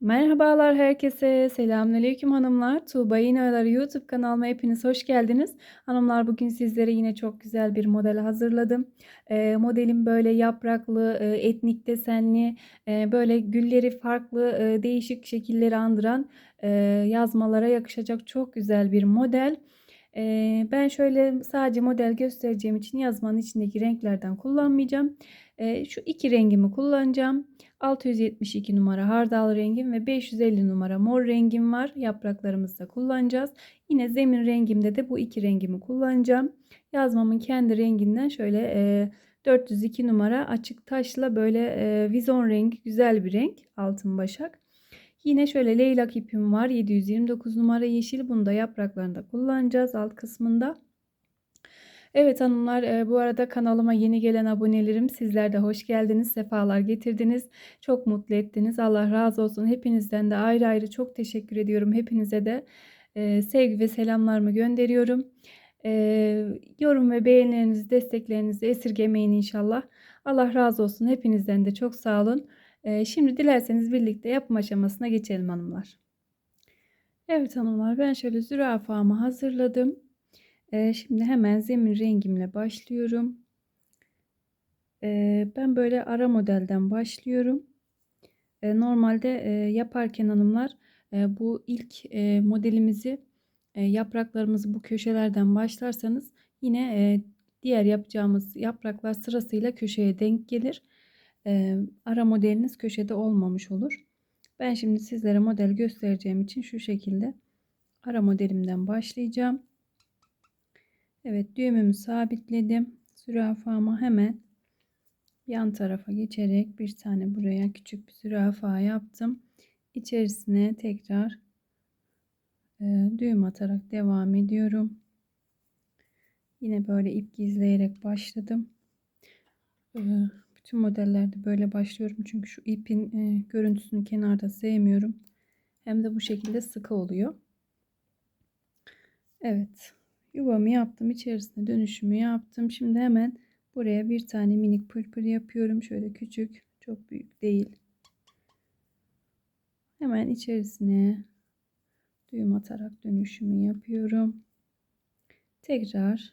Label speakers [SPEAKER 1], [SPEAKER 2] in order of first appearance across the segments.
[SPEAKER 1] Merhabalar herkese. Selamünaleyküm hanımlar. Tuğba İğneoyaları YouTube kanalıma hepiniz hoş geldiniz. Hanımlar bugün sizlere yine çok güzel bir model hazırladım. E, modelim böyle yapraklı, e, etnik desenli, e, böyle gülleri farklı, e, değişik şekilleri andıran e, yazmalara yakışacak çok güzel bir model. E, ben şöyle sadece model göstereceğim için yazmanın içindeki renklerden kullanmayacağım. E, şu iki rengimi kullanacağım. 672 numara hardal rengim ve 550 numara mor rengim var. Yapraklarımızda kullanacağız. Yine zemin rengimde de bu iki rengimi kullanacağım. Yazmamın kendi renginden şöyle e, 402 numara açık taşla böyle e, vizon rengi güzel bir renk altın başak. Yine şöyle leylak ipim var 729 numara yeşil bunu da yapraklarında kullanacağız alt kısmında. Evet hanımlar bu arada kanalıma yeni gelen abonelerim sizler de hoş geldiniz. Sefalar getirdiniz. Çok mutlu ettiniz. Allah razı olsun. Hepinizden de ayrı ayrı çok teşekkür ediyorum. Hepinize de sevgi ve selamlarımı gönderiyorum. Yorum ve beğenilerinizi, desteklerinizi esirgemeyin inşallah. Allah razı olsun. Hepinizden de çok sağ olun. Şimdi dilerseniz birlikte yapım aşamasına geçelim hanımlar. Evet hanımlar ben şöyle zürafamı hazırladım. Ee, şimdi hemen zemin rengimle başlıyorum. Ee, ben böyle ara modelden başlıyorum. Ee, normalde e, yaparken hanımlar e, bu ilk e, modelimizi yapraklarımızı bu köşelerden başlarsanız yine diğer yapacağımız yapraklar sırasıyla köşeye denk gelir. Ara modeliniz köşede olmamış olur. Ben şimdi sizlere model göstereceğim için şu şekilde ara modelimden başlayacağım. Evet düğümümü sabitledim. Zürafamı hemen yan tarafa geçerek bir tane buraya küçük bir zürafa yaptım. İçerisine tekrar e, düğüm atarak devam ediyorum. Yine böyle ip gizleyerek başladım. E, bütün modellerde böyle başlıyorum. Çünkü şu ipin e, görüntüsünü kenarda sevmiyorum. Hem de bu şekilde sıkı oluyor. Evet. Yuvamı yaptım. içerisine dönüşümü yaptım. Şimdi hemen buraya bir tane minik pırpır yapıyorum. Şöyle küçük. Çok büyük değil. Hemen içerisine düğüm atarak dönüşümü yapıyorum. Tekrar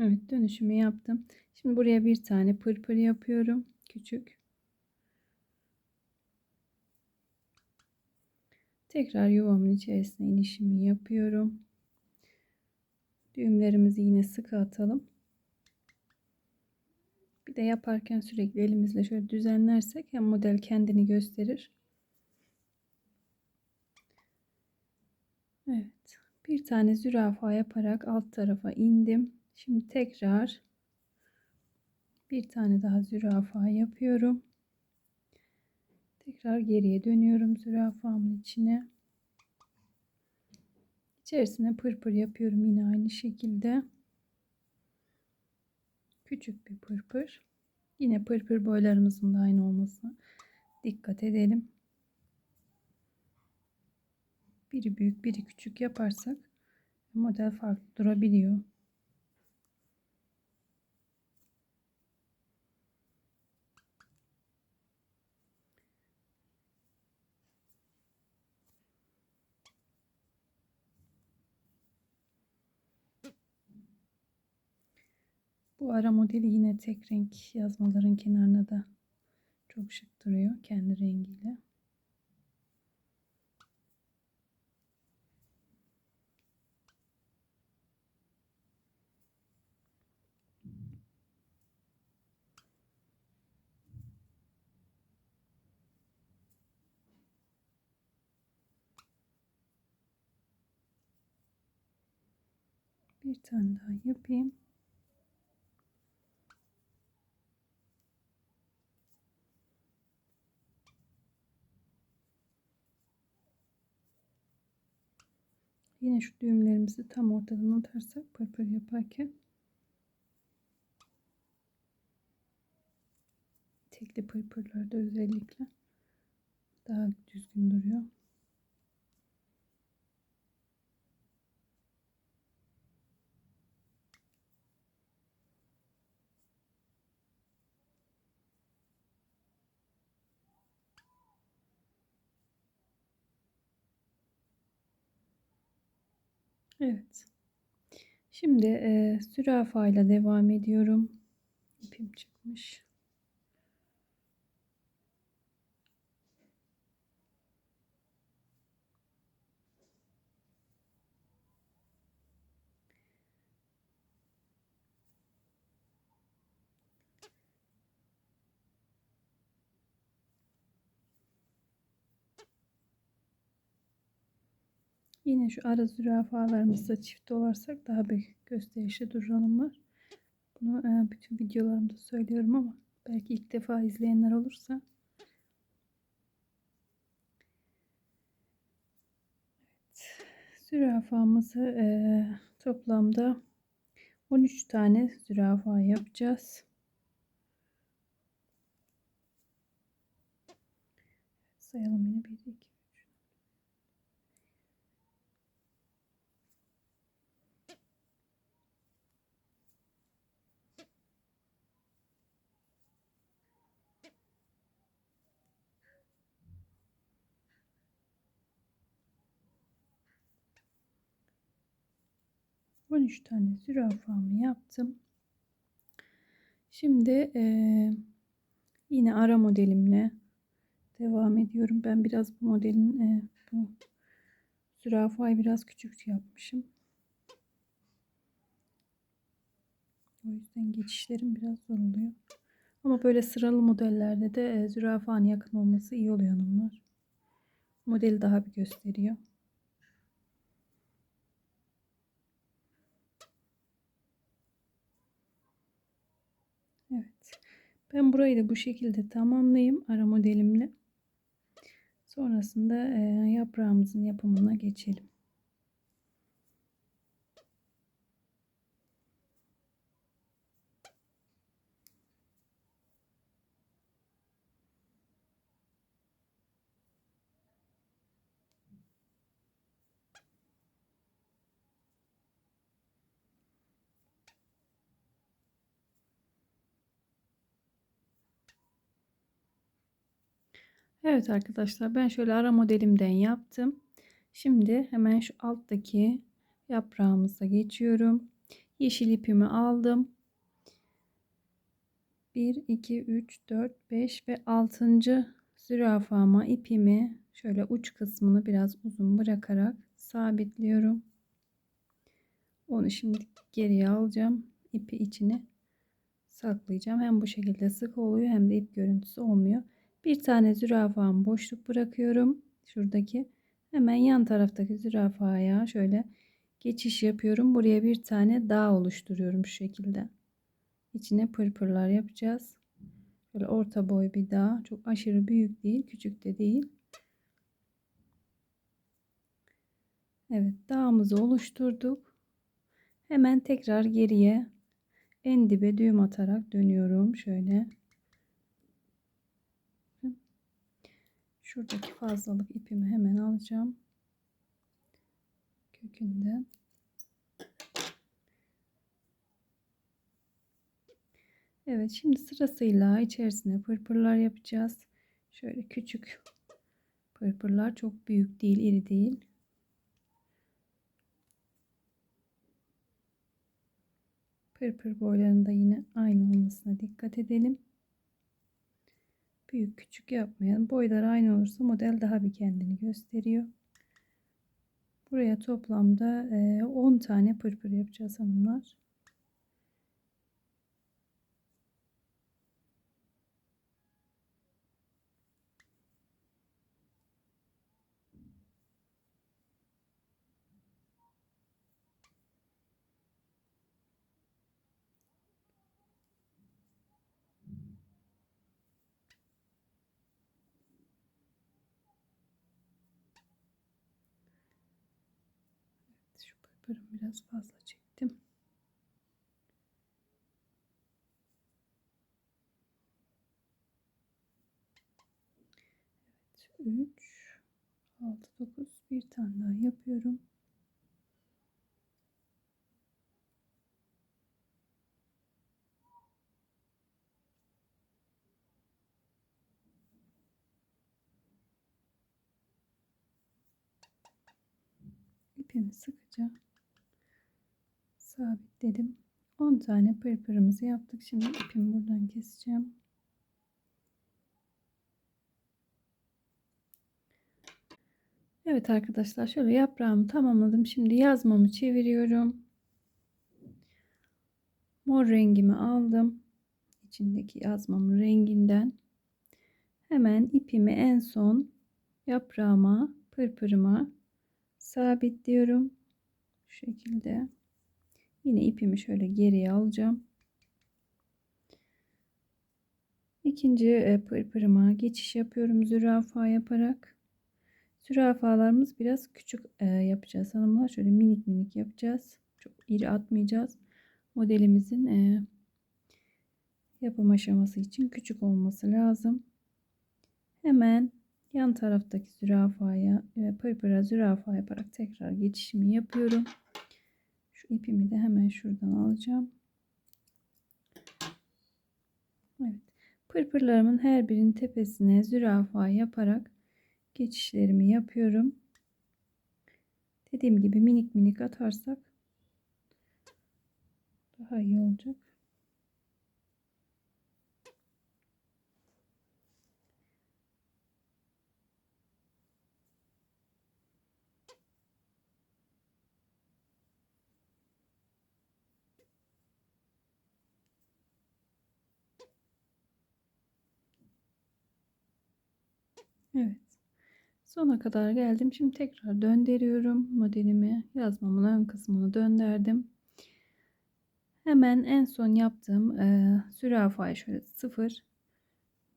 [SPEAKER 1] Evet dönüşümü yaptım. Şimdi buraya bir tane pırpır yapıyorum. Küçük. Tekrar yuvamın içerisine inişimi yapıyorum. Düğümlerimizi yine sıkı atalım. Bir de yaparken sürekli elimizle şöyle düzenlersek hem model kendini gösterir. Evet. Bir tane zürafa yaparak alt tarafa indim. Şimdi tekrar bir tane daha zürafa yapıyorum. Tekrar geriye dönüyorum zürafamın içine. İçerisine pırpır yapıyorum yine aynı şekilde. Küçük bir pırpır. Yine pırpır boylarımızın da aynı olmasına dikkat edelim. Biri büyük biri küçük yaparsak model farklı durabiliyor. Bu ara modeli yine tek renk yazmaların kenarına da çok şık duruyor kendi rengiyle. Bir tane daha yapayım. Yine şu düğümlerimizi tam ortadan atarsak pırpır yaparken tekli pırpırlarda özellikle daha düzgün duruyor. Evet. Şimdi e, zürafa ile devam ediyorum. İpim çıkmış. Yine şu ara zürafalarımızda çift dolarsak daha bir gösterişli durur hanımlar. Bunu e, bütün videolarımda söylüyorum ama belki ilk defa izleyenler olursa. Evet, zürafamızı e, toplamda 13 tane zürafa yapacağız. Sayalım yine 1, 2, 13 tane zürafamı yaptım. Şimdi e, yine ara modelimle devam ediyorum. Ben biraz bu modelin e, bu zürafayı biraz küçük yapmışım. O yüzden geçişlerim biraz zor oluyor. Ama böyle sıralı modellerde de e, zürafanın yakın olması iyi oluyor hanımlar. Modeli daha bir gösteriyor. Evet. Ben burayı da bu şekilde tamamlayayım ara modelimle. Sonrasında yaprağımızın yapımına geçelim. Evet arkadaşlar ben şöyle ara modelimden yaptım. Şimdi hemen şu alttaki yaprağımıza geçiyorum. Yeşil ipimi aldım. 1, 2, 3, 4, 5 ve 6. zürafama ipimi şöyle uç kısmını biraz uzun bırakarak sabitliyorum. Onu şimdi geriye alacağım. İpi içine saklayacağım. Hem bu şekilde sık oluyor hem de ip görüntüsü olmuyor. Bir tane zürafamı boşluk bırakıyorum. Şuradaki hemen yan taraftaki zürafaya şöyle geçiş yapıyorum. Buraya bir tane daha oluşturuyorum şu şekilde. İçine pırpırlar yapacağız. Böyle orta boy bir dağ. Çok aşırı büyük değil, küçük de değil. Evet, dağımızı oluşturduk. Hemen tekrar geriye en dibe düğüm atarak dönüyorum şöyle. Şuradaki fazlalık ipimi hemen alacağım. Kökünden. Evet şimdi sırasıyla içerisine pırpırlar yapacağız. Şöyle küçük pırpırlar çok büyük değil iri değil. Pırpır boylarında yine aynı olmasına dikkat edelim. Büyük küçük yapmayalım. Boylar aynı olursa model daha bir kendini gösteriyor. Buraya toplamda 10 tane pırpır yapacağız hanımlar. Pırpırım biraz fazla çektim. Evet, 3 6 9 bir tane daha yapıyorum. ipimi sıkacağım. Sabitledim. 10 tane pırpırımızı yaptık. Şimdi ipimi buradan keseceğim. Evet arkadaşlar şöyle yaprağımı tamamladım. Şimdi yazmamı çeviriyorum. Mor rengimi aldım. İçindeki yazmamın renginden. Hemen ipimi en son yaprağıma, pırpırıma sabitliyorum. Şu şekilde. Yine ipimi şöyle geriye alacağım. İkinci e, pırpırıma geçiş yapıyorum zürafa yaparak. Zürafalarımız biraz küçük e, yapacağız hanımlar. Şöyle minik minik yapacağız. Çok iri atmayacağız. Modelimizin e, yapım aşaması için küçük olması lazım. Hemen yan taraftaki zürafaya ve pırpıra zürafa yaparak tekrar geçişimi yapıyorum. İpimi de hemen şuradan alacağım. Evet. Pırpırlarımın her birinin tepesine zürafa yaparak geçişlerimi yapıyorum. Dediğim gibi minik minik atarsak daha iyi olacak. Evet. Sona kadar geldim. Şimdi tekrar döndürüyorum modelimi. Yazmamın ön kısmını döndürdüm. Hemen en son yaptığım e, zürafayı şöyle sıfır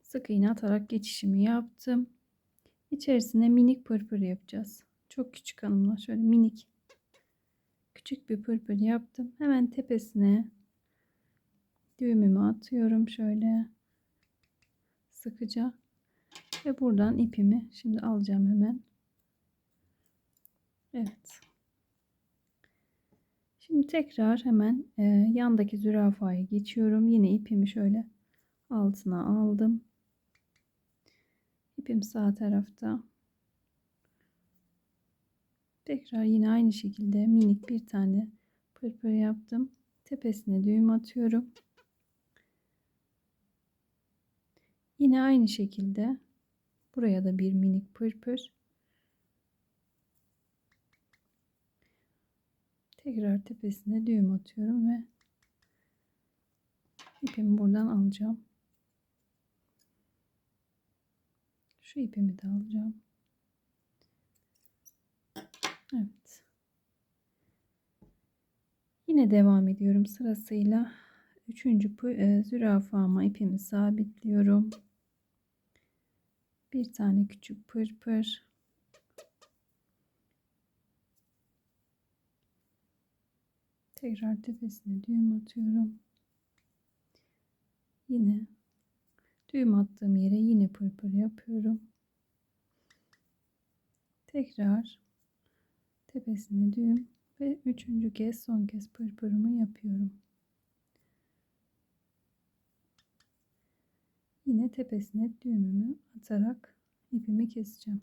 [SPEAKER 1] sık iğne atarak geçişimi yaptım. İçerisine minik pırpır yapacağız. Çok küçük hanımlar. Şöyle minik küçük bir pırpır yaptım. Hemen tepesine düğümümü atıyorum şöyle sıkıca ve buradan ipimi şimdi alacağım hemen. Evet. Şimdi tekrar hemen e, yandaki zürafaya geçiyorum. Yine ipimi şöyle altına aldım. İpim sağ tarafta. Tekrar yine aynı şekilde minik bir tane pırpır yaptım. Tepesine düğüm atıyorum. Yine aynı şekilde buraya da bir minik pırpır. Tekrar tepesine düğüm atıyorum ve ipimi buradan alacağım. Şu ipimi de alacağım. Evet. Yine devam ediyorum sırasıyla. Üçüncü e, zürafama ipimi sabitliyorum. Bir tane küçük pırpır. Tekrar tepesine düğüm atıyorum. Yine düğüm attığım yere yine pırpır yapıyorum. Tekrar tepesine düğüm ve üçüncü kez son kez pırpırımı yapıyorum. Yine tepesine düğümümü atarak ipimi keseceğim.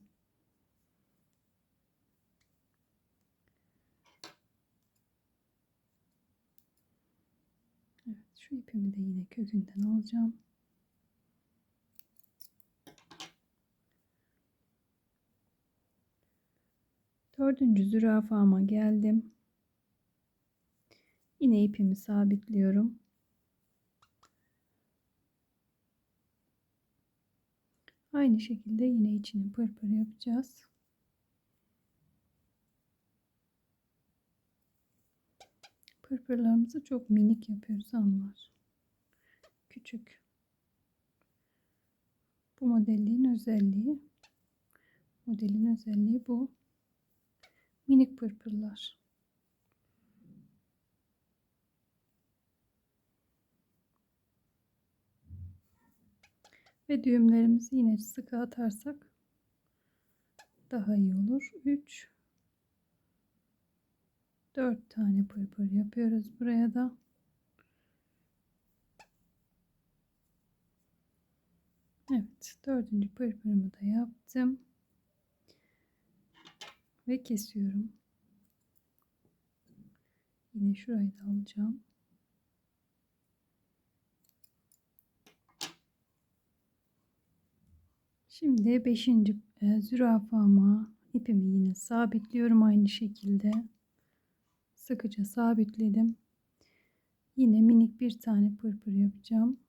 [SPEAKER 1] Evet, şu ipimi de yine kökünden alacağım. Dördüncü zürafama geldim. Yine ipimi sabitliyorum. Aynı şekilde yine içini pırpır yapacağız. Pırpırlarımızı çok minik yapıyoruz hanımlar. Küçük. Bu modelin özelliği modelin özelliği bu. Minik pırpırlar. Ve düğümlerimizi yine sıkı atarsak daha iyi olur. 3 4 tane pırpır yapıyoruz buraya da. Evet, dördüncü pırpırımı da yaptım. Ve kesiyorum. Yine şurayı da alacağım. Şimdi 5. E, zürafama ipimi yine sabitliyorum aynı şekilde. Sıkıca sabitledim. Yine minik bir tane pırpır yapacağım.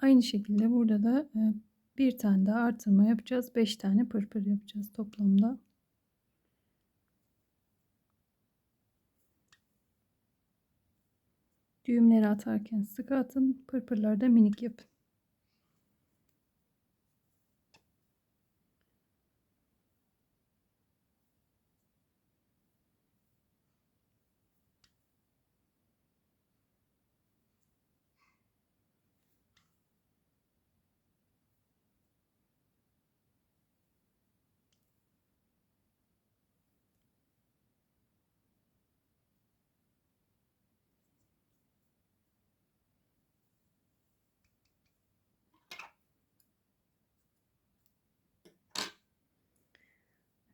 [SPEAKER 1] Aynı şekilde burada da e, bir tane daha artırma yapacağız. 5 tane pırpır yapacağız toplamda. Düğümleri atarken sık atın. Pırpırları da minik yapın.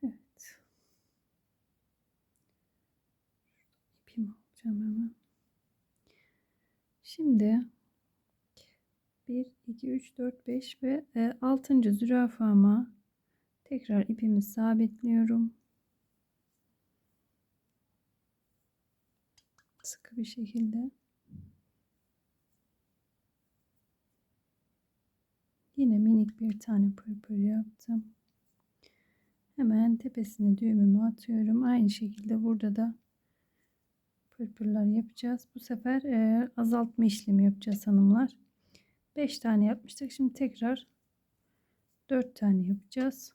[SPEAKER 1] Evet. İpimi alacağım hemen. Şimdi 1, 2, 3, 4, 5 ve 6. zürafama tekrar ipimi sabitliyorum. Sıkı bir şekilde. Yine minik bir tane pırpır yaptım. Hemen tepesine düğümümü atıyorum. Aynı şekilde burada da pırpırlar yapacağız. Bu sefer e, azaltma işlemi yapacağız hanımlar. 5 tane yapmıştık. Şimdi tekrar 4 tane yapacağız.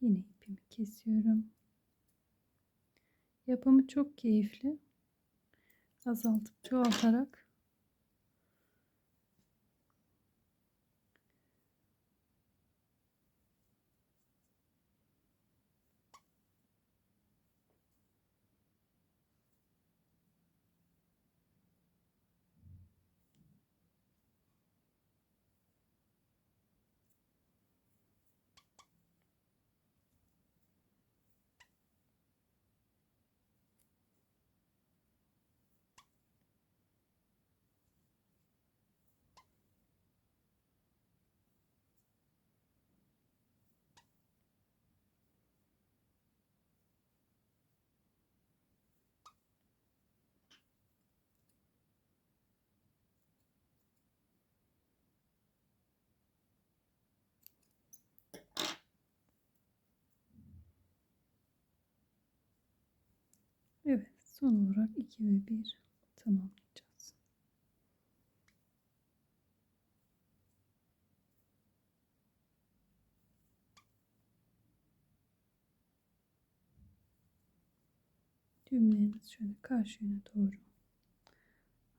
[SPEAKER 1] Yine ipimi kesiyorum. Yapımı çok keyifli. Azaltıp çoğaltarak Evet, son olarak 2 ve 1 tamamlayacağız. Düğümlerimizi şöyle karşı yöne doğru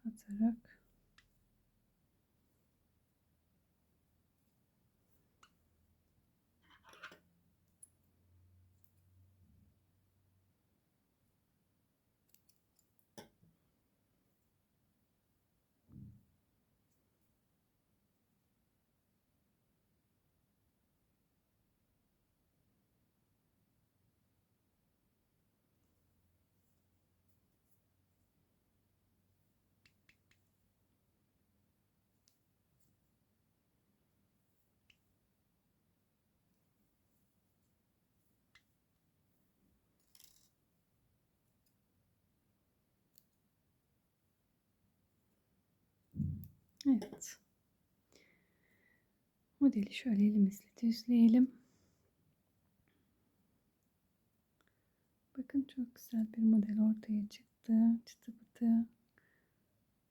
[SPEAKER 1] atarak Evet. Modeli şöyle elimizle düzleyelim. Bakın çok güzel bir model ortaya çıktı. Çıtı pıtı.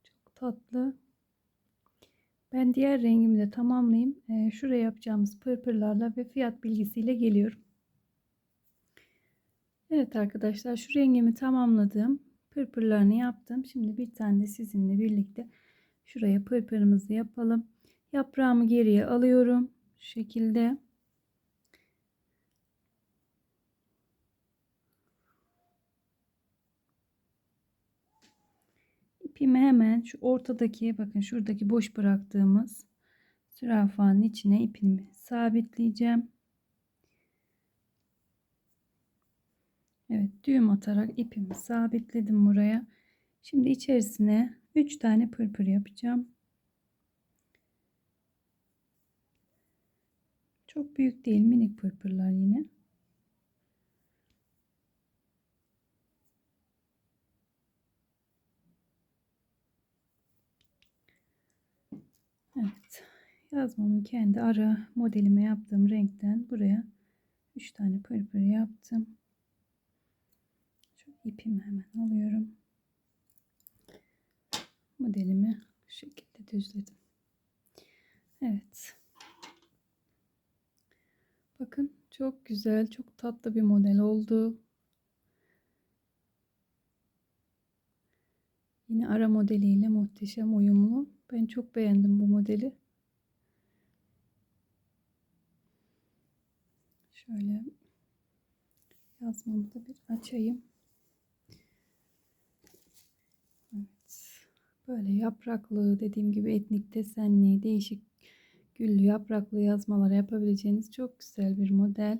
[SPEAKER 1] Çok tatlı. Ben diğer rengimi de tamamlayayım. Ee, şuraya yapacağımız pırpırlarla ve fiyat bilgisiyle geliyorum. Evet arkadaşlar şu rengimi tamamladım. Pırpırlarını yaptım. Şimdi bir tane de sizinle birlikte şuraya pırpırımızı yapalım. Yaprağımı geriye alıyorum. Şu şekilde. İpimi hemen şu ortadaki bakın şuradaki boş bıraktığımız zürafanın içine ipimi sabitleyeceğim. Evet düğüm atarak ipimi sabitledim buraya. Şimdi içerisine 3 tane pırpır yapacağım. Çok büyük değil minik pırpırlar yine. Evet. Yazmamın kendi ara modelime yaptığım renkten buraya 3 tane pırpır yaptım. Şu ipimi hemen alıyorum. Modelimi şu şekilde düzledim. Evet. Bakın çok güzel, çok tatlı bir model oldu. Yine ara modeliyle muhteşem uyumlu. Ben çok beğendim bu modeli. Şöyle yazmamı da bir açayım. Evet. Böyle yapraklı dediğim gibi etnik desenli değişik güllü yapraklı yazmalar yapabileceğiniz çok güzel bir model.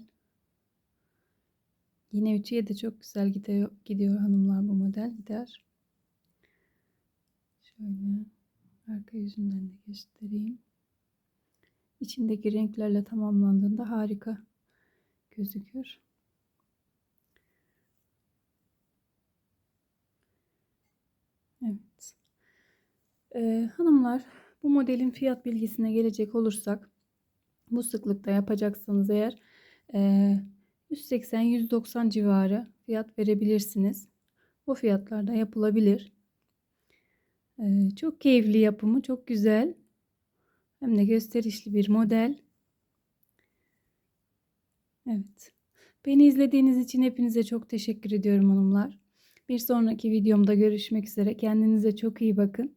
[SPEAKER 1] Yine ütüye de çok güzel gidiyor, gidiyor hanımlar bu model gider. Şöyle arka yüzünden de göstereyim. İçindeki renklerle tamamlandığında harika gözüküyor. Evet. Ee, hanımlar bu modelin fiyat bilgisine gelecek olursak bu sıklıkta yapacaksanız eğer e, 180-190 civarı fiyat verebilirsiniz. Bu fiyatlarda yapılabilir. Ee, çok keyifli yapımı, çok güzel. Hem de gösterişli bir model. Evet. Beni izlediğiniz için hepinize çok teşekkür ediyorum hanımlar. Bir sonraki videomda görüşmek üzere. Kendinize çok iyi bakın.